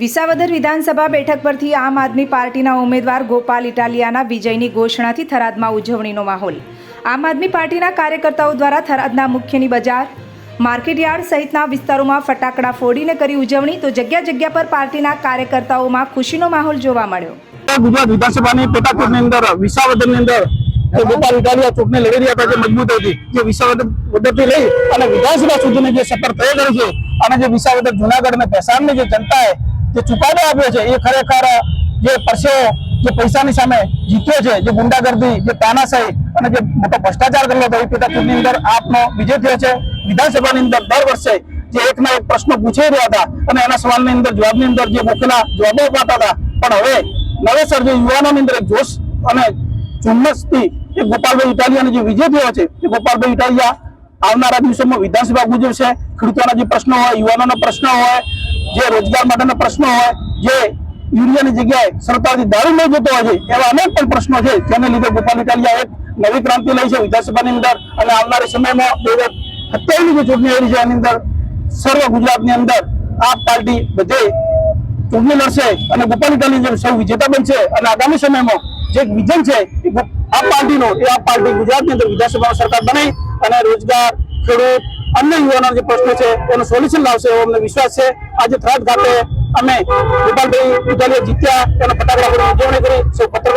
વિસાવદર વિધાનસભા બેઠક પરથી આમ આદમી પાર્ટીના ઉમેદવાર ગોપાલ ઇટાલિયાના વિજયની ઘોષણાથી થરાદમાં ઉજવણીનો માહોલ. આમ આદમી પાર્ટીના કાર્યકર્તાઓ દ્વારા થરાદના મુખ્યની બજાર, માર્કેટયાર્ડ સહિતના વિસ્તારોમાં ફટાકડા ફોડીને કરી ઉજવણી તો જગ્યા જગ્યા પર પાર્ટીના કાર્યકર્તાઓમાં ખુશીનો માહોલ જોવા મળ્યો. ગુજરાત વિધાનસભાની પેટા ચૂંટણી અંદર, વિસાવદરની અંદર ગોપાલ ઇટાલિયા ચૂંટણી લડી રહ્યા હતા જે મજબૂત હતી. જે વિસાવદરથી લઈ અને વિધાનસભા સુધીની જે સફર થઈ કરી છે, અને જે વિસાવદર જુનાગઢ અને ભેસાણની જે જનતાએ જે ચુકાદો આપ્યો છે, એ ખરેખર, જે પરસેવો, જે પૈસાની સામે જીત્યો છે, જે ગુંડાગર્દી, જે તાનાશાહી અને જે મોટો ભ્રષ્ટાચાર કરેલો હતો, એ પેટા ચૂંટણી અંદર આપનો વિજય થયો છે. વિધાનસભાની અંદર દર વર્ષે જે એકના એક પ્રશ્નો પૂછાઈ રહ્યા હતા અને એના સવાલની અંદર, જવાબની અંદર જે મુખ્યના જવાબો અપાતા હતા. પણ હવે નવેસર જે યુવાનોની અંદર એક જોશ અને ઝુમ્મસથી એ ગોપાલભાઈ ઇટાલિયાનો જે વિજય થયો છે, એ ગોપાલભાઈ ઇટાલિયા આવનારા દિવસોમાં વિધાનસભા ગુજરશે. ખેડૂતોના જે પ્રશ્નો હોય, યુવાનોના પ્રશ્નો હોય જે રોજગાર માટેના પ્રશ્નો હોય, જે યુરિયાની જગ્યાએ સરકારથી દારૂ લઈ જતો હોય છે, એવા અનેક પણ પ્રશ્નો છે, જેને લીધે ગોપાલ ઇટાલિયા એક નવી ક્રાંતિ લઈ છે વિધાનસભાની અંદર અને આવનારા સમયમાં બે હજાર સત્યાવીસની જે ચૂંટણી આવી છે એની અંદર સર્વ ગુજરાતની અંદર આ પાર્ટી બધે ચૂંટણી લડશે અને ગોપાલ ઇટાલી સૌ વિજેતા બનશે અને આગામી સમયમાં જે વિઝન છે આ પાર્ટીનો, એ આ પાર્ટી ગુજરાતની અંદર વિધાનસભામાં સરકાર બનાવી અને રોજગાર, ખેડૂત અન્ય યુવાનોના જે પ્રશ્નો છે, એનું સોલ્યુશન લાવશે એવો અમને વિશ્વાસ છે. આજે થરાદ ખાતે અમે ગોપાલભાઈ ઇટાલિયા જીત્યા, એના ફટાકડા ઉજવણી કરી. સૌ પત્રકાર